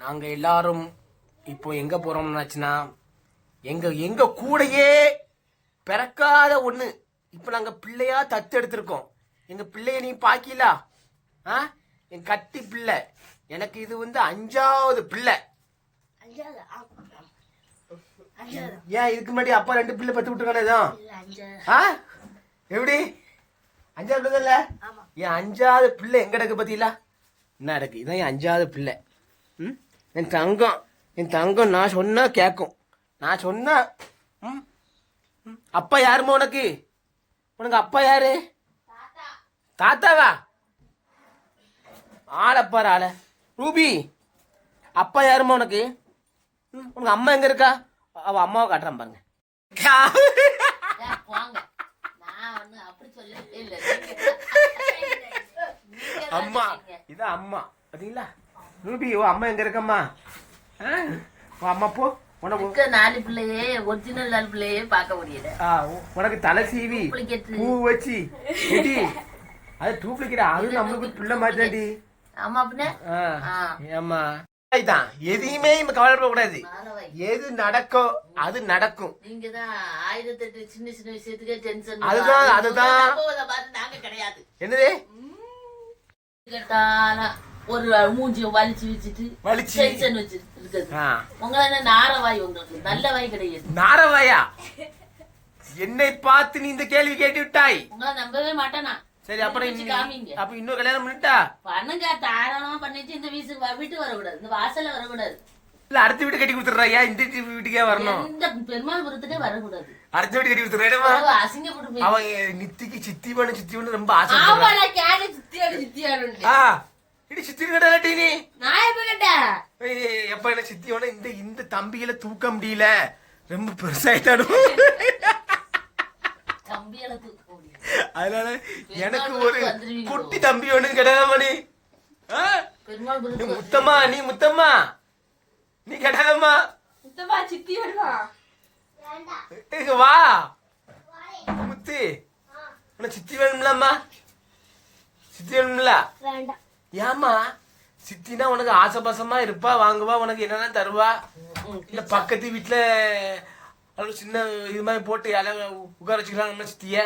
நாங்க எல்லாரும் இப்போ எங்க போறோம்னாச்சுன்னா எங்க எங்க கூடயே பிறக்காத ஒண்ணு. இப்போ நாங்க பிள்ளையா தத்து எடுத்திருக்கோம். எங்க பிள்ளைய நீ பாக்கீங்களா ஆ? என் கட்டி பிள்ளை. எனக்கு இது வந்து அஞ்சாவது பிள்ளை. ஏன் இதுக்கு முன்னாடி அப்பா ரெண்டு பிள்ளை பத்து விட்டுருக்கானே ஆ? எப்படி? அஞ்சாவது பிள்ளை இல்ல? என் அஞ்சாவது பிள்ளை எங்க இருக்கு பத்தியில என்ன இருக்கு இதான் என் அஞ்சாவது பிள்ளை. என் தங்கம் என் தங்கம் நான் சொன்னா கேட்கும் நான் சொன்னா ம். அப்பா யாருமா உனக்கு? உனக்கு அப்பா யாரு? தாத்தாவா? ஆளப்பாரு ஆள. ரூபி அப்பா யாருமா உனக்கு? உனக்கு அம்மா எங்க இருக்கா? அவ அம்மாவை காட்டுறான் பாருங்க. அம்மா இதான் அம்மா. பாத்தீங்களா? ரூபி ஓ அம்மா எங்க இருக்கம்மா? உன் அம்மா போ. உனக்கு நாலு பிள்ளையே ஒரிஜினல் நாலு பிள்ளையே பார்க்க முடியல. உனக்கு தலை சீவி. பூ வச்சு அது டூப்ளிகேட் அது நம்மளுக்கு பிள்ளை மாதிரி ஆமா இதான் எதையுமே இப்ப கவலைப்பட கூடாது. எது நடக்கும் அது நடக்கும். நீங்க தான் ஆயிரத்தி எட்டு சின்ன சின்ன விஷயத்துக்கே டென்ஷன் அதுதான், அதுதான். என்னது? ஒரு மூஞ்சிய வலிச்சு வச்சுட்டு வலிச்சு. வச்சு இருக்குது உங்களை என்ன நார வாய் உங்களுக்கு? நல்ல வாய் கிடையாது. நாரவாயா? என்னை பார்த்து நீ இந்த கேள்வி கேட்டு விட்டாய். உங்களை நம்பவே மாட்டேனா? சரி அப்புறம் அப்ப இன்னொரு கல்யாணம் பண்ணிட்டா? பண்ணுங்க. தாராளமா பண்ணிட்டு இந்த வீட்டுக்கு வ- வீட்டு வரக்கூடாது. இந்த வாசல்ல வரக்கூடாது. இல்ல அடுத்த வீட்டு கட்டி கொடுத்துட்றாயா இந்த வீட்டுக்கே வரணும். எந்த பெருமாள்புரத்துக்கே வரக்கூடாது. அடுத்த வீட்டு கட்டி கொடுத்துட்றேடமா அவ அசிங்கப்பட்டு அவன் நித்திக்கு சித்தி பண்ணு சித்தி பண்ணு ரொம்ப ஆசை ஆமா நான் ஆ. இடி சித்தி கடலாட்டி நீ? நான் எப்ப கேட்டேன்? ஏய், எப்ப என்ன சித்தி வேணா இந்த இந்த தம்பியில தூக்க முடியல? ரொம்ப பெருசாயிட்டாடும் அதனால எனக்கு ஒரு? குட்டி தம்பி? நீ பெருமாள்புரத்துக்கு முத்தம்மா நீ முத்தம்மா. நீ கிடையாதம்மா முத்தமா சித்தி வருவா. வா. முத்து. உனக்கு சித்தி வேணும்லம்மா? சித்தி வேணும்ல? வேண்டாம். ஏம்மா சித்தினா உனக்கு ஆசபாசமா இருப்பா வாங்குவா உனக்கு என்னென்ன தருவா? இல்ல பக்கத்து வீட்டுல சின்ன இது மாதிரி போட்டு இலை உட்கார வச்சுக்கலாம் நம்ம சித்திய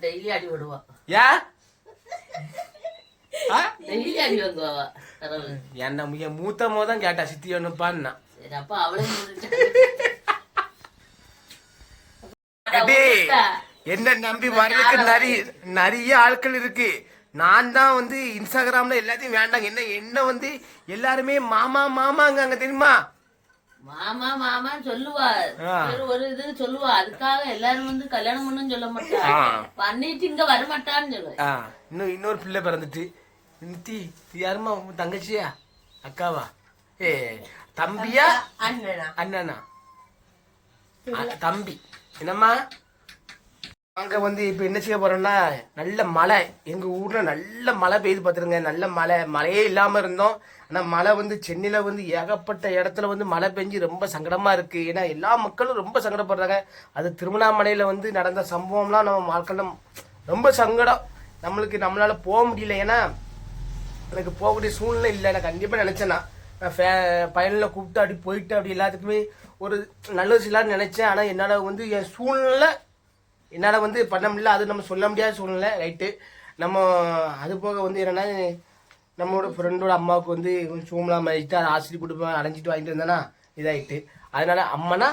டெய்லி அடி விடுவா ஆ? டெய்லி அடி வாங்குவா என்ன என் மூத்த மோதான் கேட்டா சித்தி வேணும்ப்பான்னா சரி அப்ப அவளே என்ன நம்பி வர்றதுக்கு நிறைய நிறைய ஆட்கள் இருக்கு. நான் தான் வந்து இன்ஸ்டாகிராம்ல எல்லாத்தையும் வேண்டாங்க. என்ன என்ன வந்து எல்லாருமே மாமா மாமாங்க அங்க தெரியுமா? மாமா மாமா சொல்லுவா. ஒரு ஒரு இது சொல்லுவா அதுக்காக எல்லாரும் வந்து கல்யாணம் பண்ணுன்னு சொல்ல மாட்டா. பண்ணிட்டு இங்க வரமாட்டான்னு சொல்லுவேன் ஆ. இன்னும் இன்னொரு பிள்ளை பிறந்துட்டு. நித்தி உன் தங்கச்சியா? அக்காவா? ஏ தம்பியா? அண்ணனா. அண்ணனா. தம்பி. என்னம்மா? அங்கே வந்து இப்போ என்ன செய்ய போகிறோன்னா நல்ல மழை. எங்கள் ஊரில் நல்ல மழை பெய்து பார்த்துருங்க. நல்ல மழை. மழையே இல்லாமல் இருந்தோம். ஆனால் மழை வந்து சென்னையில் வந்து ஏகப்பட்ட இடத்துல வந்து மழை பெஞ்சு ரொம்ப சங்கடமாக இருக்குது ஏன்னா எல்லா மக்களும் ரொம்ப சங்கடப்படுறாங்க. அது திருவண்ணாமலையில் வந்து நடந்த சம்பவம்லாம் நம்ம வாழ்க்கையில ரொம்ப சங்கடம். நம்மளுக்கு நம்மளால் போக முடியல. ஏன்னா எனக்கு போகக்கூடிய சூழ்நிலை இல்லை. நான் கண்டிப்பாக நினச்சேன்னா நான். ஃபே பயனில் கூப்பிட்டு அப்படி போயிட்டு அப்படி எல்லாத்துக்குமே ஒரு நல்ல விஷயம்லாம் நினச்சேன். ஆனால் என்னால் வந்து என் சூழ்நிலை என்னால் வந்து பண்ண முடியல. அது நம்ம சொல்ல முடியாத சூழ்நிலை. ரைட்டு நம்ம அது போக வந்து என்னென்னா நம்மளோட ஃப்ரெண்டோட அம்மாவுக்கு வந்து சூம்லாம் மதிச்சுட்டு அதை ஆசிரியர் கொடுப்பேன் அடைஞ்சிட்டு வாங்கிட்டு வந்தேன்னா இதாகிட்டு அதனால அம்மனா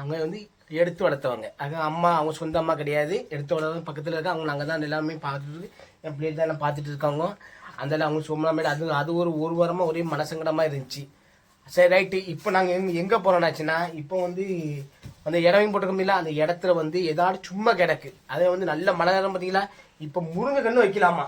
அவங்க வந்து எடுத்து வளர்த்தவங்க. அது அம்மா அவங்க சொந்த அம்மா கிடையாது. எடுத்து வளர்த்தவங்க பக்கத்தில் இருக்க அவங்க நாங்கள் தான் எல்லாமே பார்த்துட்டு என் பிள்ளைகள் தான் எல்லாம் பார்த்துட்டு இருக்காங்க. அதனால் அவங்க சோம்லாமேடு அது அது ஒரு ஒரு வாரமாக ஒரே மனசங்கடமாக இருந்துச்சு. சரி ரைட்டு இப்போ நாங்கள் எங்கே எங்கே போகிறோம்னாச்சுன்னா இப்போ வந்து அந்த இடமையும் போட்டிருக்கோம்ல அந்த இடத்துல வந்து ஏதாவது சும்மா கிடக்கு. அதை வந்து நல்ல மழை நேரம் பார்த்தீங்களா? இப்போ முருங்கை கன்று வைக்கலாமா?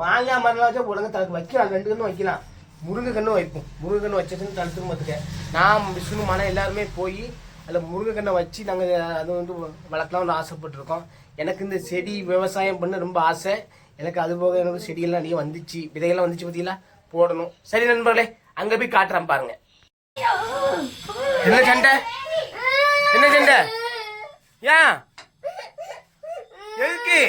மாங்காய் மரம் வச்சா ஒழுங்கா தனக்கு வைக்கலாம். ரெண்டு கன்று வைக்கலாம். முருங்கை கன்று வைப்போம். முருங்கை கன்று வச்சதுன்னு தடுத்துக்கும் பார்த்துக்க. நான் விஷ்ணு மனம் எல்லாருமே போய் அதில் முருங்கை கன்றை வச்சு நாங்கள் அது வந்து வளர்க்கலாம்னு ஆசைப்பட்டிருக்கோம். எனக்கு இந்த செடி விவசாயம் பண்ண ரொம்ப ஆசை. எனக்கு அது போக எனக்கு செடியெல்லாம் நிறைய வந்துச்சு. விதையெல்லாம் வந்துச்சு பார்த்தீங்களா? போடணும். சரி நண்பர்களே அங்கே போய் காட்டுறேன் பாருங்க. என்ன சண்டை? என்ன சண்டை? ஏன்? எதுக்கு?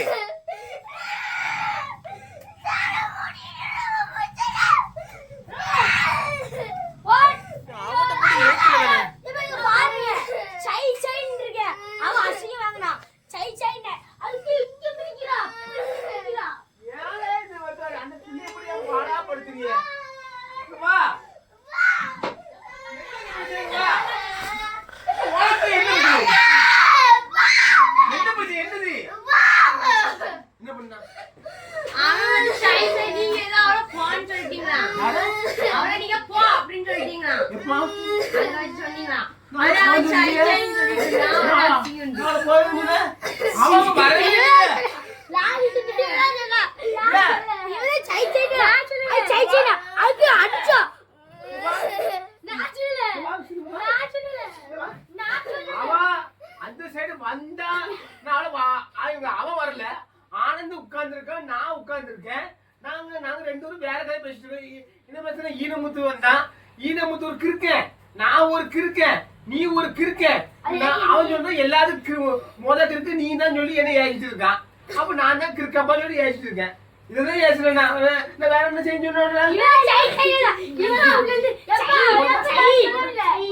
உட்கார்ந்துருக்கேன் நாங்க நாங்க ரெண்டு பேரும் வேற கதை பேசிட்டு இருக்கோம் இந்த பேசுன ஈனமுத்து வந்தான் ஈனமுத்து ஒரு கிறுக்கன் நான் ஒரு கிறுக்கன் நீ ஒரு கிறுக்கன் நான் அவன் சொல்ற எல்லாரும் கிறு- முத கிறுக்கு நீ தான் சொல்லி என்ன ஏசிட்டு இருக்கான் அப்ப நான் தான் கிறுக்கப்பா சொல்லி ஏசிட்டு இருக்கேன் இதுதான் ஏசுறேன் நான் அவன் நான் வேற என்ன செஞ்சு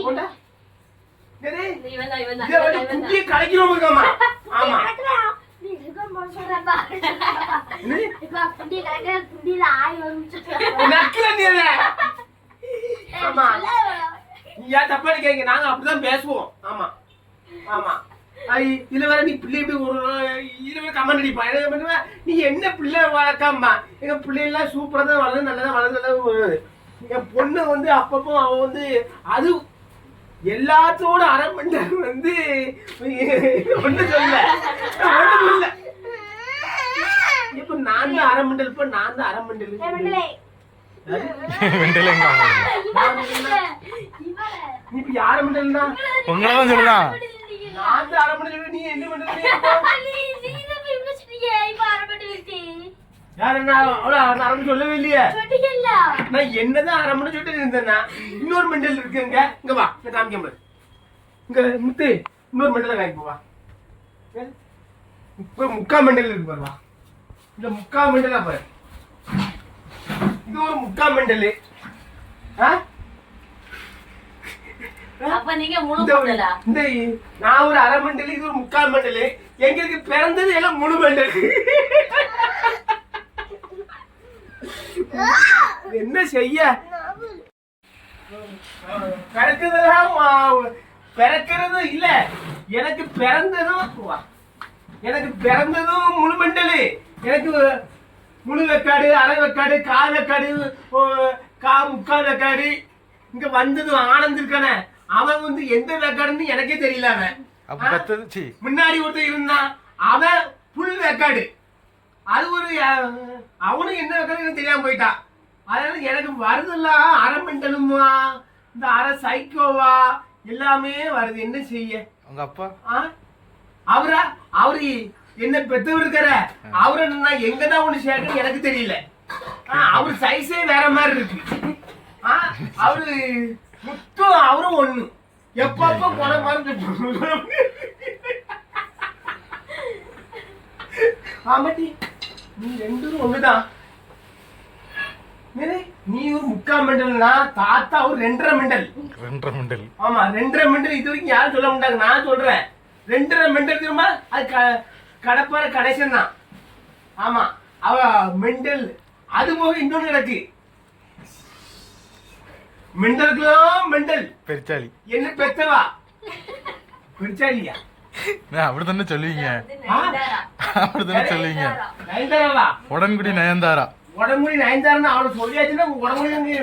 கொண்டா டேய், இதை வந்து குட்டியை கலைக்கிறோம் இருக்காமா நக்கல நீ அத. ஆமா. நீ ஏன் தப்பா நினைக்காதீங்க நாங்க அப்படிதான் பேசுவோம். ஆமா. ஆமா. இதுல வேற நீ பிள்ளை இப்படி ஒரு இதுல வேற கமெண்ட் என்ன பண்ணுவ? நீ என்ன பிள்ளை வளர்க்காம? எங்க பிள்ளை எல்லாம் சூப்பரா தான் வளர்ந்து நல்லதா வளர்ந்து நல்லா என் பொண்ணு வந்து அப்பப்போ அவன் வந்து அது எல்லாத்தோட அரமண்டல் வந்து ஒண்ணு சொல்ல ஒண்ணு சொல்ல இப்ப நான் தான் தான் அரமண்டல் நீ இப்ப யார மண்டல்னா உங்களதான் சொல்லுதான் நான் நீ என்ன மண்டல் யார் என்ன? அரை சொல்லவே இல்லையே. நான் என்னதான் அரை மணி சொல்லிட்டு இருந்தேன்னா இன்னொரு மெண்டல் இருக்குங்க இங்க வா நான் காமிக்க இங்க முத்து இன்னொரு மெண்டல் காமிக்க வா. இப்ப முக்கா மெண்டல் இருக்கு பாரு வா. இந்த முக்கா மெண்டலா பாரு. இது ஒரு முக்கா மெண்டல். அப்ப நீங்க இந்த நான் ஒரு அரை மண்டல் இது ஒரு முக்கால் மண்டல். எங்களுக்கு பிறந்தது எல்லாம் முழு மண்டல். என்ன செய்ய? பிறக்குறதெல்லாம் மா- பிறக்கிறது இல்ல. எனக்கு பிறந்ததும் வா. எனக்கு பிறந்ததும் முழு மண்டலு. எனக்கு முழு வெக்காடு அரை வெக்காடு கால் வெக்காடு கா முக்கால் வெக்காடு இங்க வந்ததும் ஆனந்த் இருக்கானே. அவன் வந்து எந்த வெக்காடுன்னு எனக்கே தெரியல அவன். முன்னாடி ஒருத்தன் இருந்தான். அவன் புல் வெக்காடு. அது ஒரு அவனும் என்ன வெக்காடுன்னு தெரியாம போயிட்டான். அதனால எனக்கு வருதெல்லாம் அரை மெண்டலுமா இந்த அரை சைக்கோவா எல்லாமே வருது. என்ன செய்ய? உங்க அப்பா? அவரா? அவரு என்ன பெத்தவர் இருக்கார? அவரை நான் எங்கதான் ஒண்ணு சேர்க்கணும் எனக்கு தெரியல. அவர் சைஸே வேற மாதிரி இருக்கு. அவரு முத்தும் அவரும் ஒண்ணு. எப்பப்ப போன மாதிரி ஆமாட்டி நீ ரெண்டும் ஒண்ணுதான்? நீ ஒரு முக்கால் மெண்டல்னா தாத்தா ஒரு ரெண்டரை மெண்டல். ரெண்டரை மண்டல். ஆமா ரெண்டரை மெண்டல் இது வரைக்கும் யாரும் சொல்ல மாட்டாங்க. நான் சொல்றேன். ரெண்டரை மெண்டல் தெரியுமா? அது கடப்பார கடைசன் தான் ஆமா அவ மெண்டல் அது போக இன்னொன்னு கிடக்கு மெண்டலுக்குலாம் மெண்டல். பெருச்சாளி. என்ன பெத்தவா? பிடிச்சாலியா நான் அப்படித்தானே சொல்லுவீங்க? ஆ? அப்படித்தானே சொல்லுவீங்க? நயன்தாராவா? உடன்குடி நயன்தாரா? உடம்புடி நயன்தாரா அவனை சொல்லியாச்சுன்னா உடம்புடி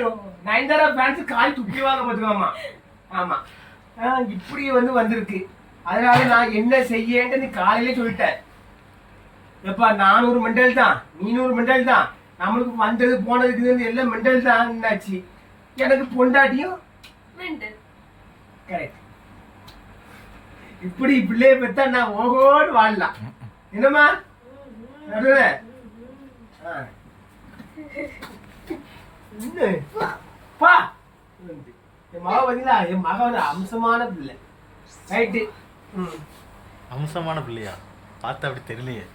நயன்தாரா ஃபேன்ஸ் கால் துப்பிவாங்க பார்த்துக்கோமா? ஆமா. இப்படி வந்து வந்திருக்கு. அதனால நான் என்ன செய்யேன்ட்டு நீ காலையிலே சொல்லிட்டேன். எப்பா நானூறு மெண்டல் தான். நீநூறு மெண்டல் தான். நம்மளுக்கு வந்தது போனதுக்கு எல்லாம் மெண்டல் தான் என்னாச்சு? எனக்கு பொண்டாட்டியும் கரெக்ட் இப்படி பிள்ளைய பெத்தா நான் ஓகோடு வாழலாம். என்னம்மா? பா. என் மக பாத்தீங்களா? என் மக ஒரு அம்சமான பிள்ளை. ரைட்டு ம். அம்சமான பிள்ளையா? பார்த்தா அப்படி தெரியலையே.